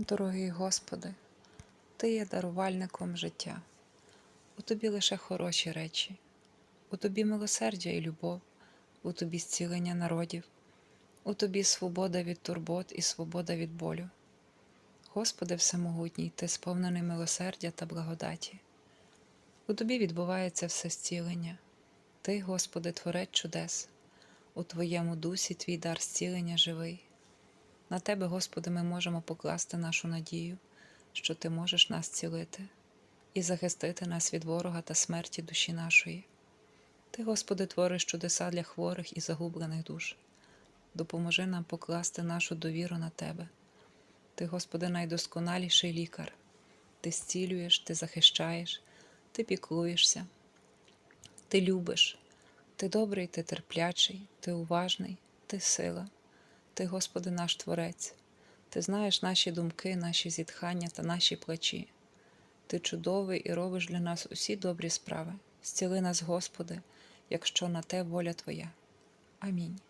Дорогий Господи, Ти є дарувальником життя. У Тобі лише хороші речі, у Тобі милосердя і любов, у Тобі зцілення народів, у Тобі свобода від турбот і свобода від болю. Господи Всемогутній, Ти сповнений милосердя та благодаті. У Тобі відбувається все зцілення. Ти, Господи, Творець чудес, у Твоєму дусі Твій дар зцілення живий. На Тебе, Господи, ми можемо покласти нашу надію, що Ти можеш нас цілити і захистити нас від ворога та смерті душі нашої. Ти, Господи, твориш чудеса для хворих і загублених душ. Допоможи нам покласти нашу довіру на Тебе. Ти, Господи, найдосконаліший лікар. Ти зцілюєш, Ти захищаєш, Ти піклуєшся, Ти любиш, Ти добрий, Ти терплячий, Ти уважний, Ти сила. Ти, Господи, наш Творець, Ти знаєш наші думки, наші зітхання та наші плачі. Ти чудовий і робиш для нас усі добрі справи. Зціли нас, Господи, якщо на те воля Твоя. Амінь.